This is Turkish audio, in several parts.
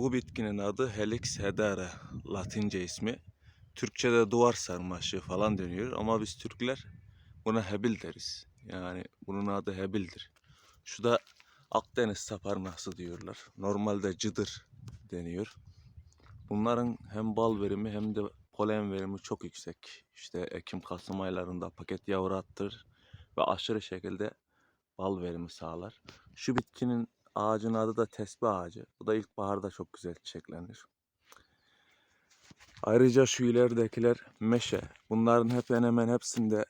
Bu bitkinin adı Helix hedera, Latince ismi. Türkçe'de duvar sarmaşığı falan deniyor ama biz Türkler buna hebil deriz. Yani bunun adı hebildir. Şu da Akdeniz saparnası diyorlar. Normalde cıdır deniyor. Bunların hem bal verimi hem de polen verimi çok yüksek. İşte Ekim-Kasım aylarında paket yavru attırır ve aşırı şekilde bal verimi sağlar. Şu bitkinin ağacın adı da tesbih ağacı. Bu da ilkbaharda çok güzel çiçeklenir. Ayrıca şu ileridekiler meşe. Bunların hep hemen hemen hepsinde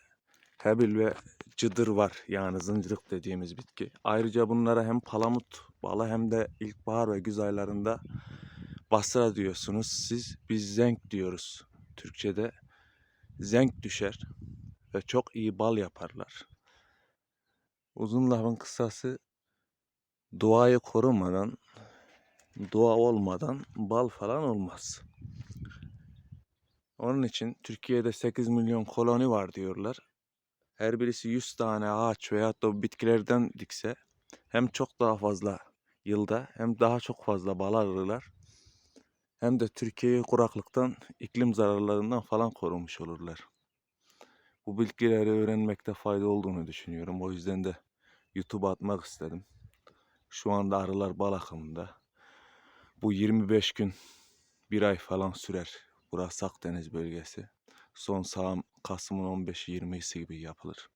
hebil ve cıdır var. Yani zıncırık dediğimiz bitki. Ayrıca bunlara hem palamut balı hem de ilkbahar ve güz aylarında basra diyorsunuz. Siz biz zenk diyoruz. Türkçe'de zenk düşer ve çok iyi bal yaparlar. Uzun lafın kısası doğayı korumadan, doğa olmadan bal falan olmaz. Onun için Türkiye'de 8 milyon koloni var diyorlar. Her birisi 100 tane ağaç veyahut da bitkilerden dikse hem çok daha fazla yılda hem daha çok fazla bal alırlar. Hem de Türkiye'yi kuraklıktan, iklim zararlarından falan korumuş olurlar. Bu bilgileri öğrenmekte fayda olduğunu düşünüyorum. O yüzden de YouTube'a atmak istedim. Şu anda arılar bal akımında. Bu 25 gün, bir ay falan sürer. Burası Akdeniz bölgesi. Son sağım Kasım'ın 15'i 20'si gibi yapılır.